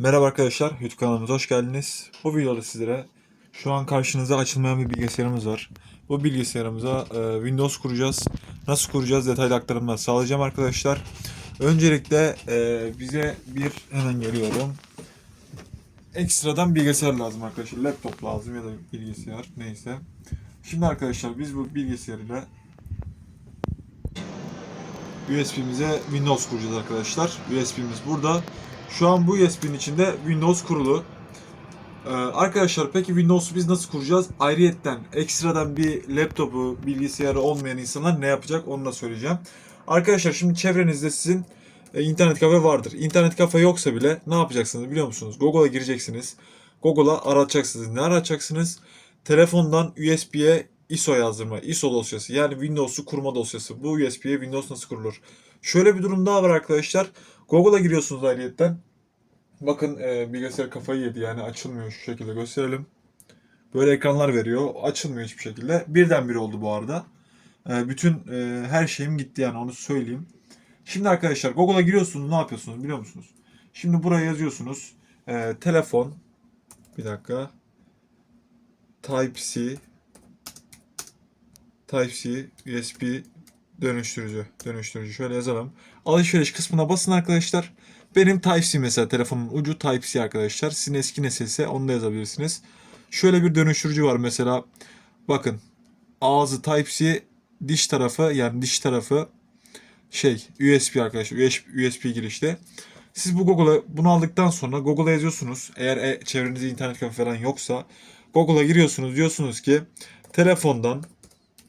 Merhaba arkadaşlar, YouTube kanalımıza hoş geldiniz. Bu videoda sizlere şu an karşınızda açılmayan bir bilgisayarımız var. Bu bilgisayarımıza e, Windows kuracağız. Nasıl kuracağız detaylı aktarımlar sağlayacağım arkadaşlar. Öncelikle e, bize bir hemen geliyorum. Ekstradan bilgisayar lazım arkadaşlar. Laptop lazım ya da bilgisayar neyse. Şimdi arkadaşlar biz bu bilgisayarıyla USB'mize Windows kuracağız arkadaşlar. USB'miz burada. Şu an bu USB'nin içinde Windows kurulu. Ee, arkadaşlar peki Windows'u biz nasıl kuracağız? Ayrıyetten ekstradan bir laptopu, bilgisayarı olmayan insanlar ne yapacak onu da söyleyeceğim. Arkadaşlar şimdi çevrenizde sizin e, internet kafe vardır. İnternet kafe yoksa bile ne yapacaksınız biliyor musunuz? Google'a gireceksiniz. Google'a aratacaksınız. Ne aratacaksınız? Telefondan USB'ye ISO yazdırma, ISO dosyası yani Windows'u kurma dosyası. Bu USB'ye Windows nasıl kurulur? Şöyle bir durum daha var arkadaşlar. Google'a giriyorsunuz ayrıyetten. Bakın e, bilgisayar kafayı yedi yani açılmıyor şu şekilde gösterelim. Böyle ekranlar veriyor. Açılmıyor hiçbir şekilde. Birdenbire oldu bu arada. E, bütün e, her şeyim gitti yani onu söyleyeyim. Şimdi arkadaşlar Google'a giriyorsunuz ne yapıyorsunuz biliyor musunuz? Şimdi buraya yazıyorsunuz. E, telefon bir dakika. Type-C Type-C USB dönüştürücü. Dönüştürücü. Şöyle yazalım. Alışveriş kısmına basın arkadaşlar. Benim Type-C mesela telefonun ucu Type-C arkadaşlar. Sizin eski nesilse onu da yazabilirsiniz. Şöyle bir dönüştürücü var mesela. Bakın. Ağzı Type-C diş tarafı yani diş tarafı şey USB arkadaşlar. USB, USB girişte. Siz bu Google'a bunu aldıktan sonra Google'a yazıyorsunuz. Eğer e, çevrenizde internet kafe falan yoksa Google'a giriyorsunuz. Diyorsunuz ki telefondan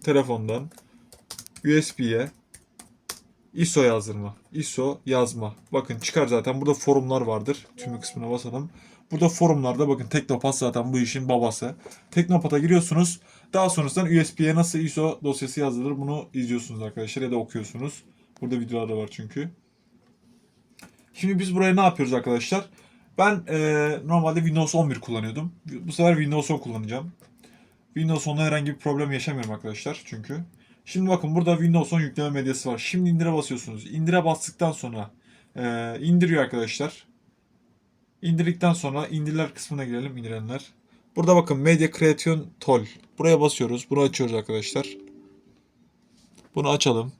telefondan USB'ye ISO yazdırma. ISO yazma. Bakın çıkar zaten. Burada forumlar vardır. Tümü kısmına basalım. Burada forumlarda bakın Teknopat zaten bu işin babası. Teknopat'a giriyorsunuz. Daha sonrasında USB'ye nasıl ISO dosyası yazılır bunu izliyorsunuz arkadaşlar ya da okuyorsunuz. Burada videolar da var çünkü. Şimdi biz buraya ne yapıyoruz arkadaşlar? Ben eee, normalde Windows 11 kullanıyordum. Bu sefer Windows 10 kullanacağım. Windows 10'da herhangi bir problem yaşamıyorum arkadaşlar çünkü. Şimdi bakın burada Windows 10 yükleme medyası var. Şimdi indire basıyorsunuz. İndire bastıktan sonra e, indiriyor arkadaşlar. İndirdikten sonra indiriler kısmına girelim indirenler. Burada bakın Media Creation Tool. Buraya basıyoruz. Bunu açıyoruz arkadaşlar. Bunu açalım.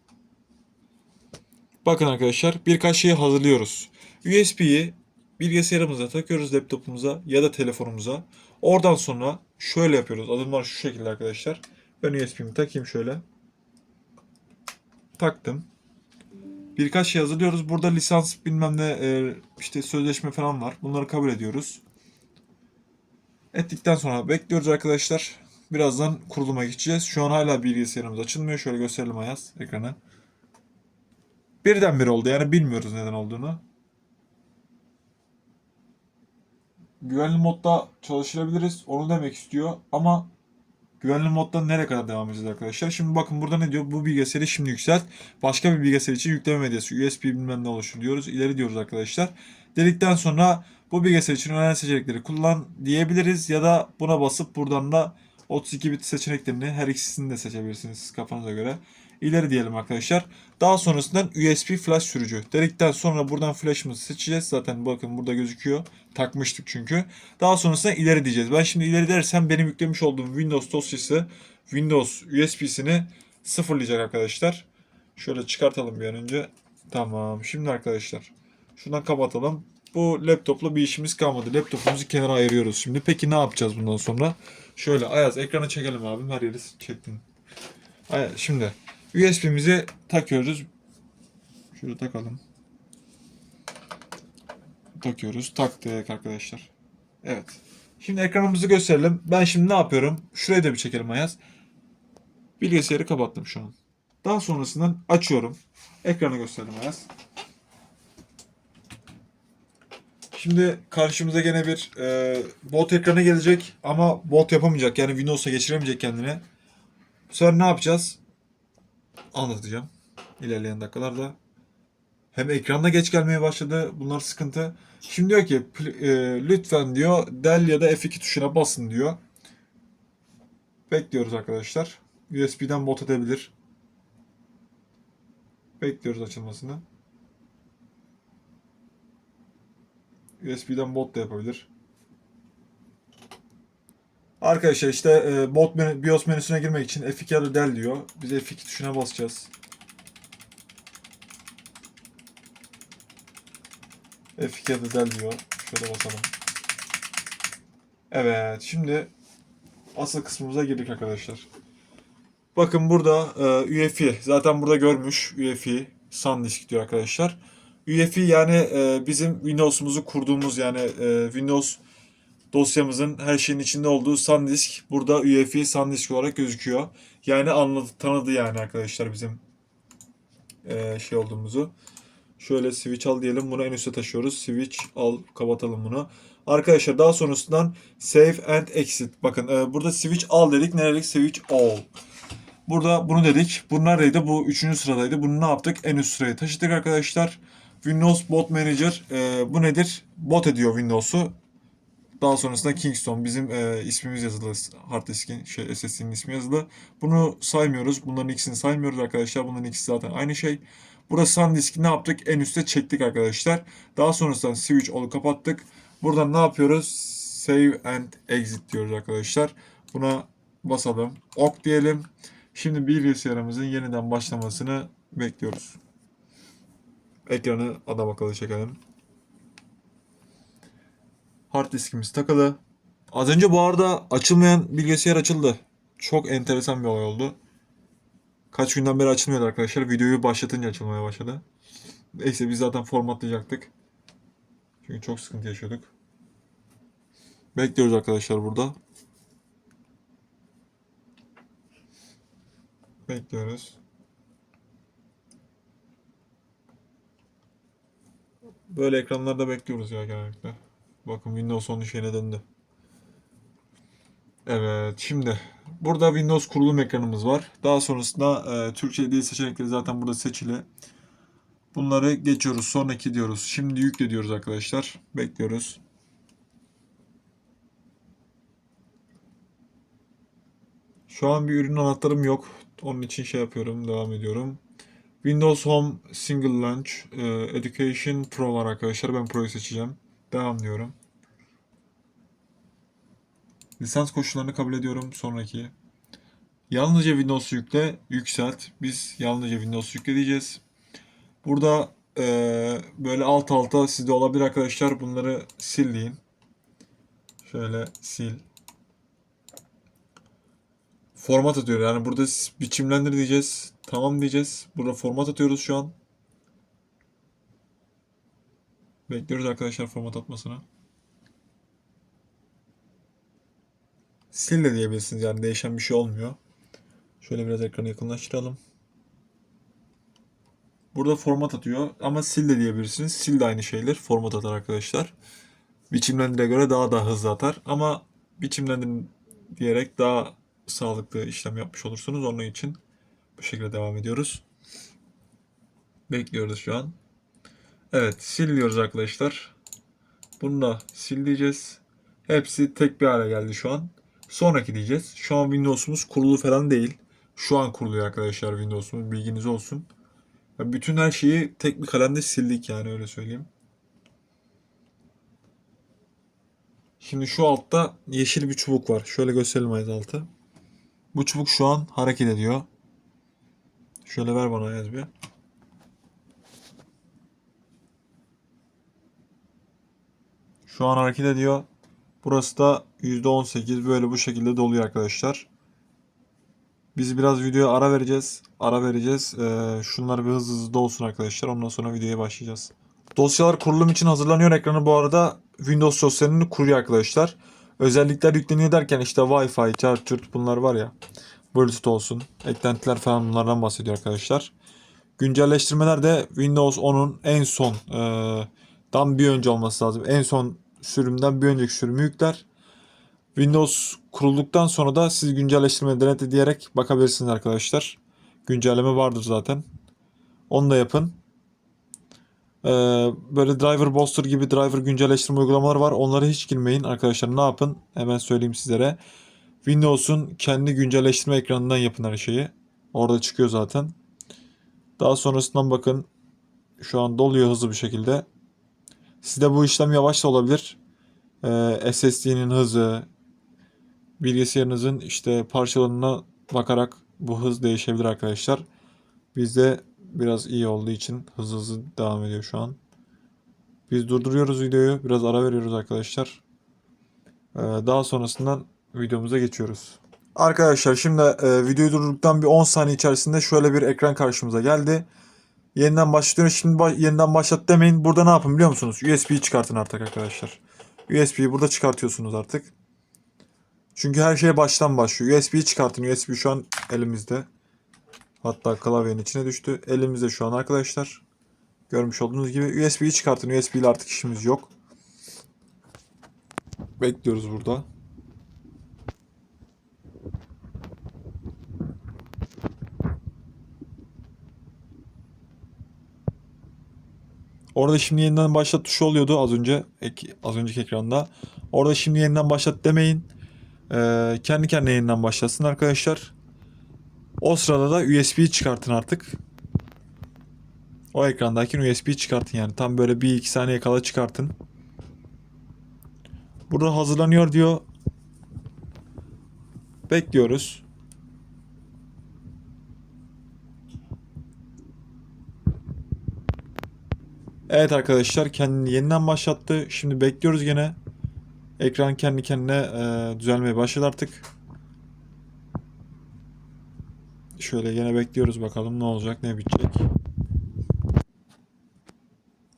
Bakın arkadaşlar birkaç şeyi hazırlıyoruz. USB'yi bilgisayarımıza takıyoruz laptopumuza ya da telefonumuza. Oradan sonra şöyle yapıyoruz. Adımlar şu şekilde arkadaşlar. Ben USB'mi takayım şöyle taktım. Birkaç şey hazırlıyoruz. Burada lisans bilmem ne e, işte sözleşme falan var. Bunları kabul ediyoruz. Ettikten sonra bekliyoruz arkadaşlar. Birazdan kuruluma geçeceğiz. Şu an hala bilgisayarımız açılmıyor. Şöyle gösterelim Ayaz ekranı. Birdenbire oldu. Yani bilmiyoruz neden olduğunu. Güvenli modda çalıştırabiliriz. Onu demek istiyor. Ama Güvenli moddan nereye kadar devam edeceğiz arkadaşlar? Şimdi bakın burada ne diyor? Bu bilgisayarı şimdi yükselt. Başka bir bilgisayar için yükleme medyası USB bilmem ne oluştur diyoruz. İleri diyoruz arkadaşlar. Dedikten sonra bu bilgisayar için önemli seçenekleri kullan diyebiliriz. Ya da buna basıp buradan da 32 bit seçeneklerini her ikisini de seçebilirsiniz kafanıza göre. İleri diyelim arkadaşlar. Daha sonrasından USB flash sürücü. Dedikten sonra buradan flash'ımızı seçeceğiz. Zaten bakın burada gözüküyor. Takmıştık çünkü. Daha sonrasında ileri diyeceğiz. Ben şimdi ileri dersem benim yüklemiş olduğum Windows dosyası Windows USB'sini sıfırlayacak arkadaşlar. Şöyle çıkartalım bir an önce. Tamam. Şimdi arkadaşlar şuradan kapatalım. Bu laptopla bir işimiz kalmadı. Laptopumuzu kenara ayırıyoruz şimdi. Peki ne yapacağız bundan sonra? Şöyle Ayaz ekranı çekelim abim. Her yeri çektin. Ayaz, şimdi USB'mizi takıyoruz. Şöyle takalım. Takıyoruz. Taktık arkadaşlar. Evet. Şimdi ekranımızı gösterelim. Ben şimdi ne yapıyorum? Şurayı da bir çekelim Ayaz. Bilgisayarı kapattım şu an. Daha sonrasından açıyorum. Ekranı gösterelim Ayaz. Şimdi karşımıza gene bir e, bot ekranı gelecek ama bot yapamayacak. Yani Windows'a geçiremeyecek kendini. Bu sefer ne yapacağız? Anlatacağım. İlerleyen dakikalarda. Hem ekranda geç gelmeye başladı. Bunlar sıkıntı. Şimdi diyor ki e, lütfen diyor del ya da F2 tuşuna basın diyor. Bekliyoruz arkadaşlar. USB'den bot edebilir. Bekliyoruz açılmasını. USB'den bot da yapabilir. Arkadaşlar işte e, bot menü, BIOS menüsüne girmek için F2 ya da del diyor. Biz F2 tuşuna basacağız. F2 ya da del diyor. Şöyle basalım. Evet şimdi asıl kısmımıza girdik arkadaşlar. Bakın burada e, UEFI zaten burada görmüş UEFI SanDisk diyor arkadaşlar. UEFI yani e, bizim Windows'umuzu kurduğumuz yani e, Windows dosyamızın her şeyin içinde olduğu SanDisk burada UEFI SanDisk olarak gözüküyor. Yani anladı, tanıdı yani arkadaşlar bizim e, şey olduğumuzu. Şöyle switch al diyelim. Bunu en üste taşıyoruz. Switch al. Kapatalım bunu. Arkadaşlar daha sonrasından save and exit. Bakın e, burada switch al dedik. Ne? Switch all. Burada bunu dedik. Bu neredeydi? Bu üçüncü sıradaydı. Bunu ne yaptık? En üst sıraya taşıdık arkadaşlar. Windows Bot Manager. e, bu nedir? Bot ediyor Windows'u. Daha sonrasında Kingston bizim e, ismimiz yazılı. Hard diskin, şey, SSD'nin ismi yazılı. Bunu saymıyoruz. Bunların ikisini saymıyoruz arkadaşlar. Bunların ikisi zaten aynı şey. Burada SanDisk'i ne yaptık? En üste çektik arkadaşlar. Daha sonrasında switch olu kapattık. Buradan ne yapıyoruz? Save and exit diyoruz arkadaşlar. Buna basalım. Ok diyelim. Şimdi bilgisayarımızın yeniden başlamasını bekliyoruz. Ekranı adam akıllı çekelim. Hard diskimiz takılı. Az önce bu arada açılmayan bilgisayar açıldı. Çok enteresan bir olay oldu. Kaç günden beri açılmıyordu arkadaşlar. Videoyu başlatınca açılmaya başladı. Neyse biz zaten formatlayacaktık. Çünkü çok sıkıntı yaşıyorduk. Bekliyoruz arkadaşlar burada. Bekliyoruz. Böyle ekranlarda bekliyoruz ya genellikle. Bakın Windows 10 şeyine döndü. Evet şimdi burada Windows kurulum ekranımız var. Daha sonrasında e, Türkçe dil seçenekleri zaten burada seçili. Bunları geçiyoruz. Sonraki diyoruz. Şimdi yükle diyoruz arkadaşlar. Bekliyoruz. Şu an bir ürün anahtarım yok. Onun için şey yapıyorum. Devam ediyorum. Windows Home Single Launch e, Education Pro var arkadaşlar. Ben Pro'yu seçeceğim. Devam diyorum. Lisans koşullarını kabul ediyorum. Sonraki. Yalnızca Windows yükle, yükselt. Biz yalnızca Windows yükle diyeceğiz. Burada eee, böyle alt alta sizde olabilir arkadaşlar. Bunları sil deyin. Şöyle sil. Format atıyor. Yani burada biçimlendir diyeceğiz. Tamam diyeceğiz. Burada format atıyoruz şu an. Bekliyoruz arkadaşlar format atmasını. Sil de diyebilirsiniz yani değişen bir şey olmuyor. Şöyle biraz ekranı yakınlaştıralım. Burada format atıyor ama sil de diyebilirsiniz. Sil de aynı şeyler. Format atar arkadaşlar. Biçimlendire göre daha da hızlı atar ama biçimlendir diyerek daha sağlıklı işlem yapmış olursunuz. Onun için bu şekilde devam ediyoruz. Bekliyoruz şu an. Evet sil diyoruz arkadaşlar. Bunu da sil diyeceğiz. Hepsi tek bir hale geldi şu an. Sonraki diyeceğiz. Şu an Windows'umuz kurulu falan değil. Şu an kuruluyor arkadaşlar Windows'umuz. Bilginiz olsun. Bütün her şeyi tek bir kalemde sildik yani öyle söyleyeyim. Şimdi şu altta yeşil bir çubuk var. Şöyle gösterelim Ayaz altı. Bu çubuk şu an hareket ediyor. Şöyle ver bana Ayaz bir. Şu an hareket ediyor. Burası da %18 böyle bu şekilde doluyor arkadaşlar. Biz biraz videoya ara vereceğiz. Ara vereceğiz. Ee, şunlar bir hızlı hızlı dolsun arkadaşlar. Ondan sonra videoya başlayacağız. Dosyalar kurulum için hazırlanıyor. Ekranı bu arada Windows dosyalarını kuruyor arkadaşlar. Özellikler yükleniyor derken işte Wi-Fi, Charger bunlar var ya. Bluetooth olsun. Eklentiler falan bunlardan bahsediyor arkadaşlar. Güncelleştirmeler de Windows 10'un en son e, dan bir önce olması lazım. En son sürümden bir önceki sürümü yükler. Windows kurulduktan sonra da siz güncelleştirme denetle diyerek bakabilirsiniz arkadaşlar. Güncelleme vardır zaten. Onu da yapın. Ee, böyle Driver Booster gibi driver güncelleştirme uygulamaları var. Onlara hiç girmeyin arkadaşlar. Ne yapın? Hemen söyleyeyim sizlere. Windows'un kendi güncelleştirme ekranından yapın her şeyi. Orada çıkıyor zaten. Daha sonrasından bakın. Şu an doluyor hızlı bir şekilde. Sizde bu işlem yavaş da olabilir. Ee, SSD'nin hızı, bilgisayarınızın işte parçalarına bakarak bu hız değişebilir arkadaşlar. Bizde biraz iyi olduğu için hızlı hızlı devam ediyor şu an. Biz durduruyoruz videoyu. Biraz ara veriyoruz arkadaşlar. Ee, daha sonrasından videomuza geçiyoruz. Arkadaşlar şimdi e, videoyu durdurduktan bir 10 saniye içerisinde şöyle bir ekran karşımıza geldi. Yeniden başlıyoruz. Şimdi ba- yeniden başlat demeyin. Burada ne yapın biliyor musunuz? USB'yi çıkartın artık arkadaşlar. USB'yi burada çıkartıyorsunuz artık. Çünkü her şey baştan başlıyor. USB'yi çıkartın. USB şu an elimizde. Hatta klavyenin içine düştü. Elimizde şu an arkadaşlar. Görmüş olduğunuz gibi USB'yi çıkartın. USB ile artık işimiz yok. Bekliyoruz burada. Orada şimdi yeniden başlat tuşu oluyordu az önce ek- az önceki ekranda. Orada şimdi yeniden başlat demeyin. Ee, kendi kendine yeniden başlasın arkadaşlar. O sırada da USB'yi çıkartın artık. O ekrandaki USB'yi çıkartın yani. Tam böyle 1-2 saniye kala çıkartın. Burada hazırlanıyor diyor. Bekliyoruz. Evet arkadaşlar kendini yeniden başlattı. Şimdi bekliyoruz gene. Ekran kendi kendine e, düzelmeye başladı artık. Şöyle gene bekliyoruz bakalım ne olacak ne bitecek.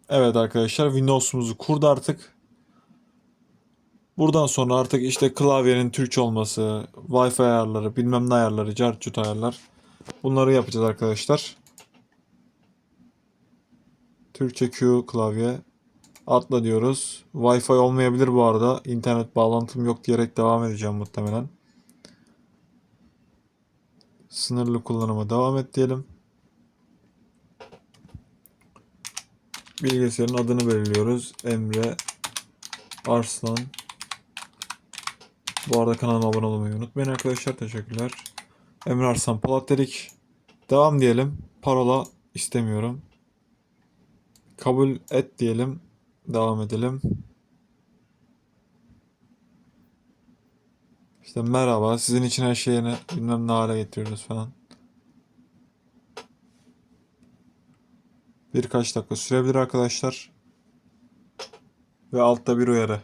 Evet arkadaşlar Windows'umuzu kurdu artık. Buradan sonra artık işte klavyenin Türkçe olması, Wi-Fi ayarları, bilmem ne ayarları, cartçut ayarlar. Bunları yapacağız arkadaşlar. Türkçe Q klavye. Atla diyoruz. Wi-Fi olmayabilir bu arada. İnternet bağlantım yok diyerek devam edeceğim muhtemelen. Sınırlı kullanıma devam et diyelim. Bilgisayarın adını belirliyoruz. Emre Arslan. Bu arada kanalıma abone olmayı unutmayın arkadaşlar. Teşekkürler. Emre Arslan Polat dedik. Devam diyelim. Parola istemiyorum. Kabul et diyelim. Devam edelim. İşte merhaba. Sizin için her şeyini bilmem ne hale getiriyoruz falan. Birkaç dakika sürebilir arkadaşlar. Ve altta bir uyarı.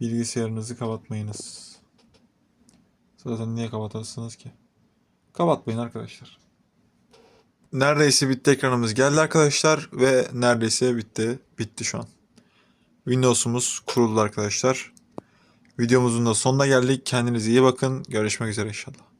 Bilgisayarınızı kapatmayınız. Zaten niye kapatırsınız ki? Kapatmayın arkadaşlar. Neredeyse bitti ekranımız geldi arkadaşlar ve neredeyse bitti. Bitti şu an. Windows'umuz kuruldu arkadaşlar. Videomuzun da sonuna geldik. Kendinize iyi bakın. Görüşmek üzere inşallah.